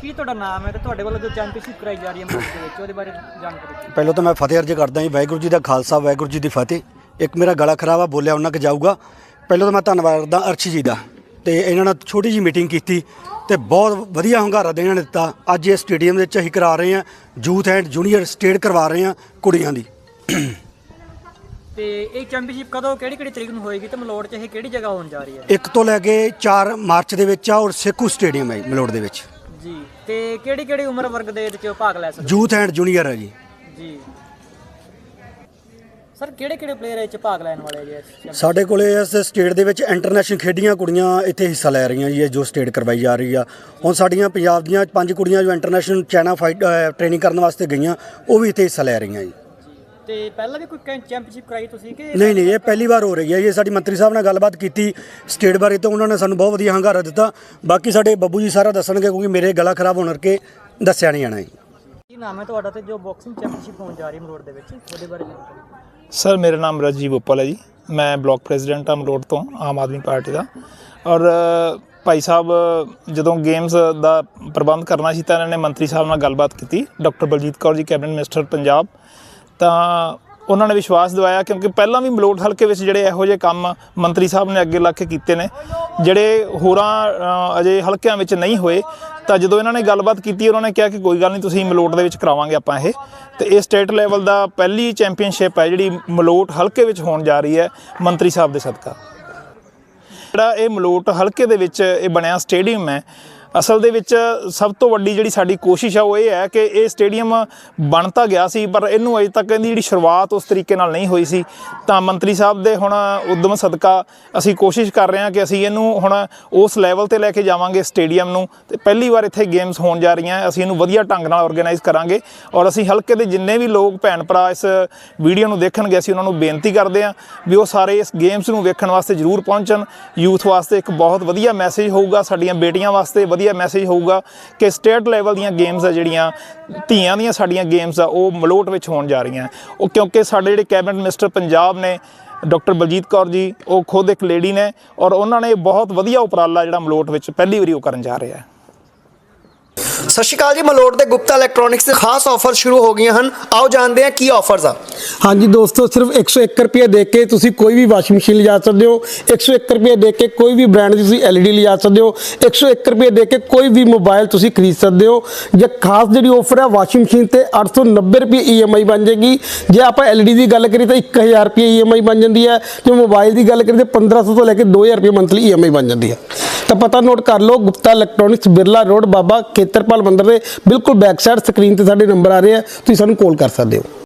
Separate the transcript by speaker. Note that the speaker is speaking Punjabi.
Speaker 1: ਕੀ ਤੁਹਾਡਾ ਨਾਮ ਹੈ ਤੇ ਤੁਹਾਡੇ ਵੱਲੋਂ ਜੋ ਚੈਂਪੀਅਨਸ਼ਿਪ ਕਰਾਈ ਜਾ ਰਹੀ ਹੈ ਮੁਲਕ ਦੇ ਵਿੱਚ ਉਹਦੇ ਬਾਰੇ ਜਾਣਕਾਰੀ ਦਿਓ।
Speaker 2: ਪਹਿਲਾਂ ਤਾਂ ਮੈਂ ਫਤਿਹ ਅਰਜ ਕਰਦਾ ਜੀ ਵਾਹਿਗੁਰੂ ਜੀ ਦਾ ਖਾਲਸਾ ਵਾਹਿਗੁਰੂ ਜੀ ਦੀ ਫਤਿਹ। ਇੱਕ ਮੇਰਾ ਗਲਾ ਖਰਾਬ ਆ ਬੋਲਿਆ ਉਹਨਾਂ ਕਿ ਜਾਊਗਾ। ਪਹਿਲਾਂ ਤਾਂ ਮੈਂ ਧੰਨਵਾਦ ਕਰਦਾ ਅਰਸ਼ ਜੀ ਦਾ ਤੇ ਇਹਨਾਂ ਨਾਲ ਛੋਟੀ ਜੀ ਮੀਟਿੰਗ ਕੀਤੀ ਤੇ ਬਹੁਤ ਵਧੀਆ ਹੰਗਾਰਾ ਦੇ ਇਹਨਾਂ ਨੇ ਦਿੱਤਾ। ਅੱਜ ਇਹ ਸਟੇਡੀਅਮ ਦੇ ਵਿੱਚ ਅਸੀਂ ਕਰਾ ਰਹੇ ਹਾਂ ਯੂਥ ਐਂਡ ਜੂਨੀਅਰ ਸਟੇਟ ਕਰਵਾ ਰਹੇ ਹਾਂ ਕੁੜੀਆਂ ਦੀ।
Speaker 1: ਤੇ ਇਹ ਚੈਂਪੀਅਨਸ਼ਿਪ ਕਦੋਂ ਕਿਹੜੀ ਕਿਹੜੀ ਤਰੀਕ ਨੂੰ ਹੋਏਗੀ ਤੇ ਮਲੋੜ 'ਚ ਇਹ ਕਿਹੜੀ ਜਗ੍ਹਾ ਹੋਣ ਜਾ ਰਹੀ ਹੈ?
Speaker 2: ਇੱਕ ਤੋਂ ਲੈ ਕੇ 4 ਮਾਰਚ ਦੇ ਵਿੱਚ ਆ ਔਰ ਸੇਖੂ ਸਟੇਡੀਅਮ ਹੈ ਮਲੋੜ ਦੇ ਵਿੱਚ।
Speaker 1: ਜੀ। ਤੇ ਕਿਹੜੀ ਕਿਹੜੀ ਉਮਰ ਵਰਗ ਦੇ ਵਿੱਚ ਭਾਗ ਲੈ ਸਕਦੇ?
Speaker 2: ਯੂਥ ਐਂਡ ਜੂਨੀਅਰ ਹੈ ਜੀ।
Speaker 1: ਜੀ। ਸਰ ਕਿਹੜੇ ਕਿਹੜੇ ਪਲੇਅਰ ਇਹ 'ਚ ਭਾਗ ਲੈਣ ਵਾਲੇ ਜੀ? ਇਸ?
Speaker 2: ਸਾਡੇ ਕੋਲੇ ਇਸ ਸਟੇਟ ਦੇ ਵਿੱਚ ਇੰਟਰਨੈਸ਼ਨਲ ਖੇਡੀਆਂ ਕੁੜੀਆਂ ਇੱਥੇ ਹਿੱਸਾ ਲੈ ਰਹੀਆਂ ਜੀ ਇਹ ਜੋ ਸਟੇਟ ਕਰਵਾਈ ਜਾ ਰਹੀ ਆ। ਹੁਣ ਸਾਡੀਆਂ ਪੰਜਾਬ ਦੀਆਂ ਪੰਜ ਕੁੜੀਆਂ ਜੋ ਇੰਟਰਨੈਸ਼ਨਲ ਚਾਈਨਾ ਫਾਈਟ ਟ੍ਰੇਨਿੰਗ ਕਰਨ ਵਾਸਤੇ ਗਈਆਂ ਉਹ ਵੀ ਇੱਥੇ ਹਿੱਸਾ ਲੈ ਰਹੀਆਂ ਜੀ।
Speaker 1: ਤੇ ਪਹਿਲਾਂ ਵੀ ਕੋਈ ਚੈਂਪੀਅਨਸ਼ਿਪ ਕਰਾਈ ਤੁਸੀਂ ਕਿ
Speaker 2: ਨਹੀਂ ਨਹੀਂ ਇਹ ਪਹਿਲੀ ਵਾਰ ਹੋ ਰਹੀ ਹੈ ਇਹ ਸਾਡੀ ਮੰਤਰੀ ਸਾਹਿਬ ਨਾਲ ਗੱਲਬਾਤ ਕੀਤੀ ਸਟੇਟ ਬਾਰੇ ਤਾਂ ਉਹਨਾਂ ਨੇ ਸਾਨੂੰ ਬਹੁਤ ਵਧੀਆ ਹੰਗਾਰਾ ਦਿੱਤਾ। ਬਾਕੀ ਸਾਡੇ ਬੱਬੂ ਜੀ ਸਾਰਾ ਦੱਸਣਗੇ ਕਿਉਂਕਿ ਮੇਰੇ ਗਲਾ ਖਰਾਬ ਹੋਣ ਕਰਕੇ ਦੱਸਿਆ ਨਹੀਂ ਜਾਣਾ ਜੀ।
Speaker 1: ਕੀ ਨਾਮ ਹੈ ਤੁਹਾਡਾ ਤੇ ਜੋ ਬਾਕਸਿੰਗ ਚੈਂਪੀਅਨਸ਼ਿਪ ਹੋਣ ਜਾ ਰਹੀ ਹੈ ਮਲੋੜ ਦੇ ਵਿੱਚ? ਉਹਦੇ ਬਾਰੇ।
Speaker 3: ਸਰ ਮੇਰਾ ਨਾਮ ਰਾਜੀਵ ਉੱਪਲ ਹੈ ਜੀ। ਮੈਂ ਬਲਾਕ ਪ੍ਰੈਜ਼ੀਡੈਂਟ ਹਾਂ ਮਲੋਟ ਤੋਂ ਆਮ ਆਦਮੀ ਪਾਰਟੀ ਦਾ। ਔਰ ਭਾਈ ਸਾਹਿਬ ਜਦੋਂ ਗੇਮਸ ਦਾ ਪ੍ਰਬੰਧ ਕਰਨਾ ਸੀ ਤਾਂ ਇਹਨਾਂ ਨੇ ਮੰਤਰੀ ਸਾਹਿਬ ਨਾਲ ਗੱਲਬਾਤ ਕੀਤੀ। Doctor Baljit Kaur ji cabinet minister Punjab. ਤਾਂ ਉਹਨਾਂ ਨੇ ਵਿਸ਼ਵਾਸ ਦਿਵਾਇਆ ਕਿਉਂਕਿ ਪਹਿਲਾਂ ਵੀ ਮਲੋਟ ਹਲਕੇ ਵਿੱਚ ਜਿਹੜੇ ਇਹੋ ਜਿਹੇ ਕੰਮ ਮੰਤਰੀ ਸਾਹਿਬ ਨੇ ਅੱਗੇ ਲੱਗ ਕੇ ਕੀਤੇ ਨੇ, ਜਿਹੜੇ ਹੋਰਾਂ ਅਜੇ ਹਲਕਿਆਂ ਵਿੱਚ ਨਹੀਂ ਹੋਏ, ਤਾਂ ਜਦੋਂ ਇਹਨਾਂ ਨੇ ਗੱਲਬਾਤ ਕੀਤੀ, ਉਹਨਾਂ ਨੇ ਕਿਹਾ ਕਿ ਕੋਈ ਗੱਲ ਨਹੀਂ, ਤੁਸੀਂ ਮਲੋਟ ਦੇ ਵਿੱਚ ਕਰਾਵਾਂਗੇ ਆਪਾਂ ਇਹ। ਤੇ ਇਹ ਸਟੇਟ ਲੈਵਲ ਦਾ ਪਹਿਲੀ ਚੈਂਪੀਅਨਸ਼ਿਪ ਹੈ, ਜਿਹੜੀ ਮਲੋਟ ਹਲਕੇ ਵਿੱਚ ਹੋਣ ਜਾ ਰਹੀ ਹੈ ਮੰਤਰੀ ਸਾਹਿਬ ਦੇ ਸਦਕਾ। ਜਿਹੜਾ ਇਹ ਮਲੋਟ ਹਲਕੇ ਦੇ ਵਿੱਚ ਇਹ ਬਣਿਆ ਸਟੇਡੀਅਮ ਹੈ ਅਸਲ ਦੇ ਵਿੱਚ ਸਭ ਤੋਂ ਵੱਡੀ ਜਿਹੜੀ ਸਾਡੀ ਕੋਸ਼ਿਸ਼ ਆ ਉਹ ਇਹ ਹੈ ਕਿ ਇਹ ਸਟੇਡੀਅਮ ਬਣ ਤਾਂ ਗਿਆ ਸੀ, ਪਰ ਇਹਨੂੰ ਅਜੇ ਤੱਕ ਇਹਦੀ ਜਿਹੜੀ ਸ਼ੁਰੂਆਤ ਉਸ ਤਰੀਕੇ ਨਾਲ ਨਹੀਂ ਹੋਈ ਸੀ। ਤਾਂ ਮੰਤਰੀ ਸਾਹਿਬ ਦੇ ਹੁਣ ਉਦਮ ਸਦਕਾ ਅਸੀਂ ਕੋਸ਼ਿਸ਼ ਕਰ ਰਹੇ ਹਾਂ ਕਿ ਅਸੀਂ ਇਹਨੂੰ ਹੁਣ ਉਸ ਲੈਵਲ ਤੇ ਲੈ ਕੇ ਜਾਵਾਂਗੇ ਸਟੇਡੀਅਮ ਨੂੰ। ਤੇ ਪਹਿਲੀ ਵਾਰ ਇੱਥੇ ਗੇਮਸ ਹੋਣ ਜਾ ਰਹੀਆਂ, ਅਸੀਂ ਇਹਨੂੰ ਵਧੀਆ ਢੰਗ ਨਾਲ ਆਰਗੇਨਾਈਜ਼ ਕਰਾਂਗੇ ਔਰ ਅਸੀਂ ਹਲਕੇ ਦੇ ਜਿੰਨੇ ਵੀ ਲੋਕ ਭੈਣ ਭਰਾ ਇਸ ਵੀਡੀਓ ਨੂੰ ਦੇਖਣਗੇ, ਅਸੀਂ ਉਹਨਾਂ ਨੂੰ ਬੇਨਤੀ ਕਰਦੇ ਹਾਂ ਵੀ ਉਹ ਸਾਰੇ ਇਸ ਗੇਮਸ ਨੂੰ ਵੇਖਣ ਵਾਸਤੇ ਜ਼ਰੂਰ ਪਹੁੰਚਣ। ਯੂਥ ਵਾਸਤੇ ਇੱਕ ਬਹੁਤ ਵਧੀਆ ਮੈਸੇਜ ਹੋਊਗਾ, ਸਾਡੀਆਂ ਬੇਟੀਆਂ ਵਾਸਤੇ ਵਧੀਆ ਮੈਸੇਜ ਹੋਊਗਾ ਕਿ ਸਟੇਟ ਲੈਵਲ ਦੀਆਂ ਗੇਮਸ ਆ ਜਿਹੜੀਆਂ, ਧੀਆਂ ਦੀਆਂ ਸਾਡੀਆਂ ਗੇਮਸ ਆ, ਉਹ ਮਲੋਟ ਵਿੱਚ ਹੋਣ ਜਾ ਰਹੀਆਂ। ਉਹ ਕਿਉਂਕਿ ਸਾਡੇ ਜਿਹੜੇ ਕੈਬਨਿਟ ਮਿਨਿਸਟਰ ਪੰਜਾਬ ਨੇ ਡਾਕਟਰ ਬਲਜੀਤ ਕੌਰ ਜੀ, ਉਹ ਖੁਦ ਇੱਕ ਲੇਡੀ ਨੇ ਔਰ ਉਹਨਾਂ ਨੇ ਬਹੁਤ ਵਧੀਆ ਉਪਰਾਲਾ ਜਿਹੜਾ ਮਲੋਟ ਵਿੱਚ ਪਹਿਲੀ ਵਾਰੀ ਉਹ ਕਰਨ ਜਾ ਰਿਹਾ ਆ
Speaker 4: ਸਤਿ ਸ਼੍ਰੀ ਅਕਾਲ ਜੀ, ਮਲੋਟ ਦੇ ਗੁਪਤਾ ਇਲੈਕਟ੍ਰੋਨਿਕਸ ਦੇ ਖਾਸ ਆਫਰ ਸ਼ੁਰੂ ਹੋ ਗਈਆਂ ਹਨ। ਆਓ ਜਾਣਦੇ ਹਾਂ ਕੀ ਆਫਰਸ ਆ।
Speaker 5: ਹਾਂਜੀ ਦੋਸਤੋ, ਸਿਰਫ 101 ਰੁਪਏ ਦੇ ਕੇ ਤੁਸੀਂ ਕੋਈ ਵੀ ਵਾਸ਼ਿੰਗ ਮਸ਼ੀਨ ਲਿਜਾ ਸਕਦੇ ਹੋ। 101 ਰੁਪਏ ਦੇ ਕੇ ਕੋਈ ਵੀ ਬ੍ਰਾਂਡ ਦੀ ਤੁਸੀਂ LED ਲਿਜਾ ਸਕਦੇ ਹੋ। 101 ਰੁਪਏ ਦੇ ਕੇ ਕੋਈ ਵੀ ਮੋਬਾਈਲ ਤੁਸੀਂ ਖਰੀਦ ਸਕਦੇ ਹੋ। ਜੇ ਖਾਸ ਜਿਹੜੀ ਆਫਰ ਹੈ ਵਾਸ਼ਿੰਗ ਮਸ਼ੀਨ ਤੇ 890 ਰੁਪਏ EMI ਬਣ ਜਾਏਗੀ ਜੇ ਆਪਾਂ LED ਦੀ ਗੱਲ ਕਰੀਏ ਤਾਂ 1000 ਰੁਪਏ EMI ਬਣ ਜਾਂਦੀ ਹੈ। ਜੇ ਮੋਬਾਈਲ ਦੀ ਗੱਲ ਕਰੀਏ ਤਾਂ 1500 ਤੋਂ ਲੈ ਕੇ 2000 ਰੁਪਏ ਮੰਥਲੀ EMI ਬਣ ਜਾਂਦੀ ਹੈ। ਤਾਂ ਪਤਾ ਨੋਟ ਕਰ ਲਓ, ਗੁਪਤਾ ਇਲੈਕਟ੍ਰੋਨਿਕਸ ਬਿਰਲਾ ਰੋਡ, ਬਾਬਾ ਖੇਤਰਪਾਲ ਮੰਦਰ ਦੇ ਬਿਲਕੁਲ ਬੈਕ ਸਾਈਡ ਸਕਰੀਨ ਤੇ ਸਾਡੇ ਨੰਬਰ ਆ ਰਹੇ ਆ, ਤੁਸੀਂ ਸਾਨੂੰ ਕਾਲ ਕਰ ਸਕਦੇ ਹੋ।